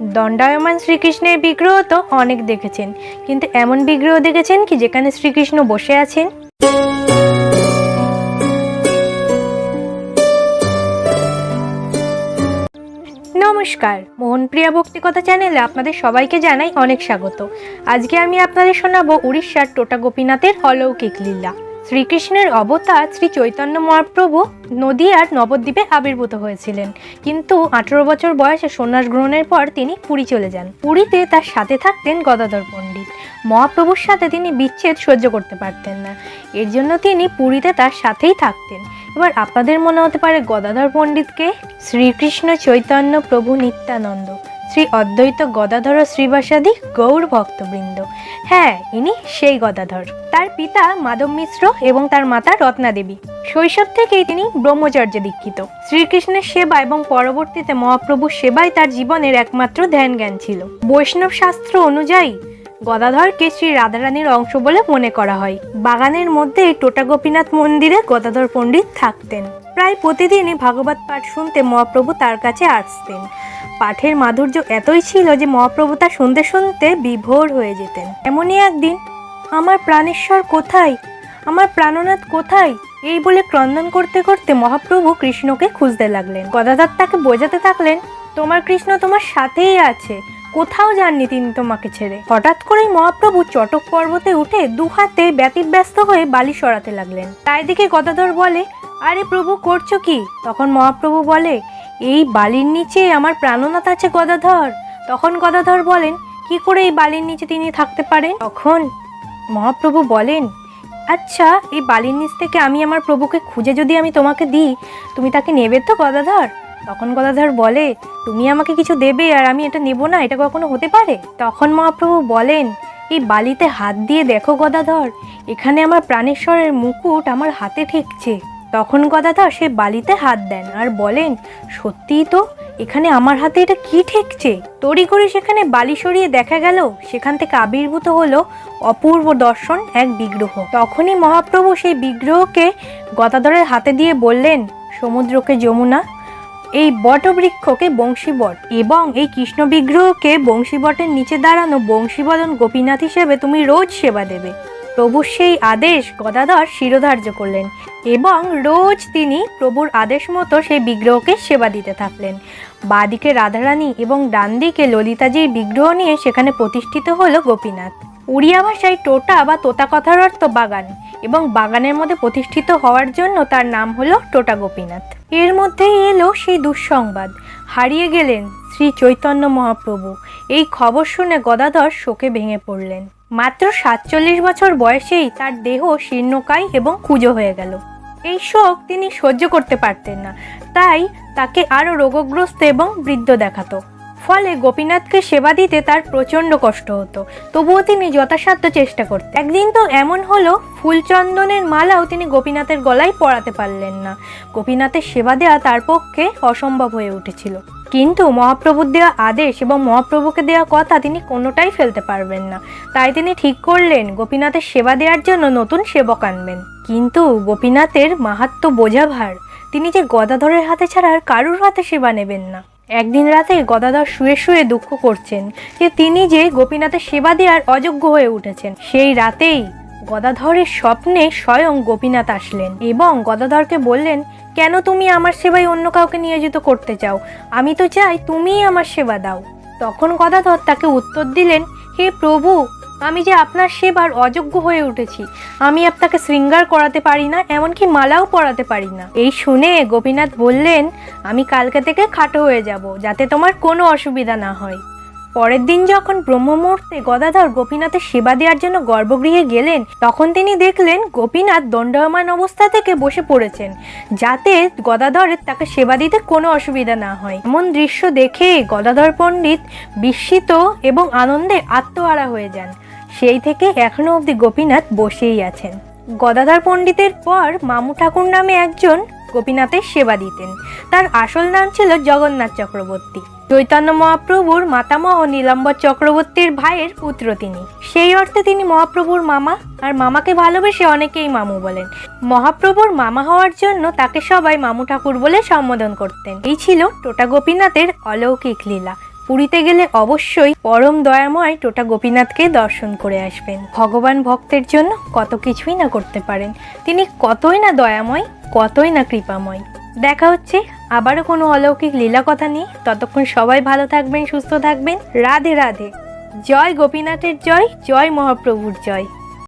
দণ্ডায়মান শ্রীকৃষ্ণের বিগ্রহ তো অনেক দেখেছেন। কিন্তু এমন বিগ্রহ দেখেছেন কি যেখানে শ্রীকৃষ্ণ বসে আছেন? নমস্কার। মোহনপ্রিয়া ভক্তিকথা চ্যানেলে আপনাদের সবাইকে জানাই অনেক স্বাগত। আজকে আমি আপনাদের শোনাবো উড়িষ্যার টোটা গোপীনাথের অলৌকিক লীলা। শ্রীকৃষ্ণের অবতার শ্রী চৈতন্য মহাপ্রভু নদীয়ার নবদ্বীপে আবির্ভূত হয়েছিলেন। কিন্তু আঠেরো বছর বয়সে সন্ন্যাস গ্রহণের পর তিনি পুরী চলে যান। পুরীতে তার সাথে থাকতেন গদাধর পণ্ডিত। মহাপ্রভুর সাথে তিনি বিচ্ছেদ সহ্য করতে পারতেন না। এর জন্য তিনি পুরীতে তার সাথেই থাকতেন। এবার আপনাদের মনে হতে পারে গদাধর পণ্ডিতকে শ্রীকৃষ্ণ চৈতন্য প্রভু নিত্যানন্দ। শ্রী অদ্বৈত গদাধর শ্রীবাসাদি গৌর ভক্তবৃন্দ। হ্যাঁ ইনি সেই গদাধর। তার পিতা মাধব মিশ্র এবং তার মাতা রত্না দেবী। শৈশব থেকেই তিনি ব্রহ্মচর্যে দীক্ষিত। শ্রীকৃষ্ণের সেবা এবং পরবর্তীতে মহাপ্রভুর সেবাই তার জীবনের একমাত্র ধ্যান জ্ঞান ছিল। বৈষ্ণব শাস্ত্র অনুযায়ী গদাধরকে শ্রী রাধারানীর অংশ বলে মনে করা হয়। বাগানের মধ্যে টোটা গোপীনাথ মন্দিরে গদাধর পণ্ডিত থাকতেন। প্রায় প্রতিদিনই ভাগবত পাঠ শুনতে মহাপ্রভু তার কাছে আসতেন। পাঠের মাধুর্য এতই ছিল যে মহাপ্রভু তা শুনতে শুনতে বিভোর হয়ে যেতেন। এমনই একদিন, আমার প্রাণেশ্বর কোথায়? আমার প্রাণনাথ কোথায়? এই বলে ক্রন্দন করতে করতে মহাপ্রভু কৃষ্ণকে খুঁজতে লাগলেন। গদাধর তাকে বোঝাতে থাকলেন, তোমার কৃষ্ণ তোমার সাথেই আছে। কোথাও যাননি তিনি তোমাকে ছেড়ে। হঠাৎ করেই মহাপ্রভু চটক পর্বতে উঠে দু হাতে ব্যতিব্যস্ত হয়ে বালি সরাতে লাগলেন। তাই দিকে গদাধর বলে, আরে প্রভু, করছ কি? তখন মহাপ্রভু বলে এই বালির নিচে আমার প্রাণনাথ আছে গদাধর। তখন গদাধর বলেন, কি করে এই বালির নিচে তিনি থাকতে পারেন? তখন মহাপ্রভু বলেন আচ্ছা এই বালির নিচ থেকে আমি আমার প্রভুকে খুঁজে যদি আমি তোমাকে দিই, তুমি তাকে নেবে তো গদাধর? তখন গদাধর বলে, তুমি আমাকে কিছু দেবে আর আমি এটা নেব না, এটা কখনো হতে পারে? তখন মহাপ্রভু বলেন, এই বালিতে হাত দিয়ে দেখো গদাধর, এখানে আমার প্রাণেশ্বরের মুকুট আমার হাতে ঠেকছে। তখন গদাদা সে বালিতে হাত দেন আর বলেন, সত্যিই তো, এখানে আমার হাতে এটা কি ঠেকছে? তড়ি করে সেখানে বালি সরিয়ে দেখা গেল, সেখান থেকে আবির্ভূত হলো অপূর্ব দর্শন এক বিগ্রহ। তখনই মহাপ্রভু সেই বিগ্রহকে গদাধরের হাতে দিয়ে বললেন, সমুদ্রকে যমুনা, এই বটবৃক্ষকে বংশীবট এবং এই কৃষ্ণ বিগ্রহকে বংশীবটের নিচে দাঁড়ানো বংশীবদন গোপীনাথ হিসেবে তুমি রোজ সেবা দেবে। প্রভুর সেই আদেশ গদাধর শিরোধার্য করলেন এবং রোজ তিনি প্রভুর আদেশ মতো সেই বিগ্রহকে সেবা দিতে থাকলেন। বাঁদিকে রাধারানী এবং ডান দিকে ললিতাজির বিগ্রহ নিয়ে সেখানে প্রতিষ্ঠিত হলো গোপীনাথ। উড়িয়া ভাষায় টোটা বা তোতা কথার অর্থ বাগান এবং বাগানের মধ্যে প্রতিষ্ঠিত হওয়ার জন্য তার নাম হলো টোটা গোপীনাথ। এর মধ্যেই এলো সেই দুঃসংবাদ। হারিয়ে গেলেন শ্রী চৈতন্য মহাপ্রভু। এই খবর শুনে গদাধর শোকে ভেঙে পড়লেন। মাত্র সাতচল্লিশ বছর বয়সেই তার দেহ শীর্ণকায় এবং কুজো হয়ে গেল। এই শোক তিনি সহ্য করতে পারতেন না। তাই তাকে আরও রোগগ্রস্ত এবং বৃদ্ধ দেখাতো। ফলে গোপীনাথকে সেবা দিতে তার প্রচণ্ড কষ্ট হতো। তবুও তিনি যথাসাধ্য চেষ্টা করতেন। একদিন তো এমন হলো, ফুলচন্দনের মালাও তিনি গোপীনাথের গলায় পরাতে পারলেন না। গোপীনাথের সেবা দেওয়া তার পক্ষে অসম্ভব হয়ে উঠেছিল। কিন্তু মহাপ্রভুর দেওয়া আদেশ এবং মহাপ্রভুকে দেওয়া কথা তিনি কোনোটাই ফেলতে পারবেন না। তাই তিনি ঠিক করলেন, গোপীনাথের সেবা দেওয়ার জন্য নতুন সেবক আনবেন। কিন্তু গোপীনাথের মাহাত্ম বোঝা ভার তিনি যে গদাধরের হাতে ছাড়া আর কারুর হাতে সেবা নেবেন না। একদিন রাতে গদাধর শুয়ে শুয়ে দুঃখ করছেন যে তিনি যে গোপীনাথের সেবা দেওয়ার অযোগ্য হয়ে উঠেছেন। সেই রাতেই গদাধরের স্বপ্নে স্বয়ং গোপীনাথ আসলেন এবং গদাধরকে বললেন, কেন তুমি আমার সেবায় অন্য কাউকে নিয়োজিত করতে চাও? আমি তো চাই তুমিই আমার সেবা দাও। তখন গদাধর তাকে উত্তর দিলেন, হে প্রভু, আমি যে আপনার সেবার অযোগ্য হয়ে উঠেছি। আমি আপনাকে শৃঙ্গার করাতে পারি না, এমনকি মালাও পরাতে পারি না। এই শুনে গোপীনাথ বললেন, আমি কালকে থেকে খাটো হয়ে যাব, যাতে তোমার কোনো অসুবিধা না হয়। পরের দিন যখন ব্রহ্ম মুহূর্তে গদাধর গোপীনাথের সেবা দেওয়ার জন্য গর্ভগৃহে গেলেন, তখন তিনি দেখলেন গোপীনাথ দণ্ডায়মান অবস্থা থেকে বসে পড়েছেন, যাতে গদাধরের তাকে সেবা দিতে কোনো অসুবিধা না হয়। এমন দৃশ্য দেখে গদাধর পণ্ডিত বিস্মিত এবং আনন্দে আত্মহারা হয়ে যান। সেই থেকে এখনও অবধি গোপীনাথ বসেই আছেন। গদাধর পণ্ডিতের পর মামু ঠাকুর নামে একজন গোপীনাথের সেবা দিতেন। তার আসল নাম ছিল জগন্নাথ চক্রবর্তী। চৈতন্য মহাপ্রভুর মাতামহ নীলাম্বর চক্রবর্তীর ভাইয়ের পুত্র তিনি। সেই অর্থে তিনি মহাপ্রভুর মামা, আর মামাকে ভালোবেসে অনেকেই মামু বলেন। মহাপ্রভুর মামা হওয়ার জন্য তাকে সবাই মামু ঠাকুর বলে সম্বোধন করতেন। এই ছিল টোটা গোপীনাথের অলৌকিক লীলা। পুরীতে গেলে অবশ্যই পরম দয়াময় টোটা গোপীনাথকে দর্শন করে আসবেন। ভগবান ভক্তের জন্য কত কিছুই না করতে পারেন। তিনি কতই না দয়াময়, কতই না কৃপাময়। দেখা হচ্ছে আবারও কোনো অলৌকিক লীলা কথা নিয়ে। ততক্ষণ সবাই ভালো থাকবেন, সুস্থ থাকবেন। রাধে রাধে। জয় গোপীনাথের জয় জয় মহাপ্রভুর জয়।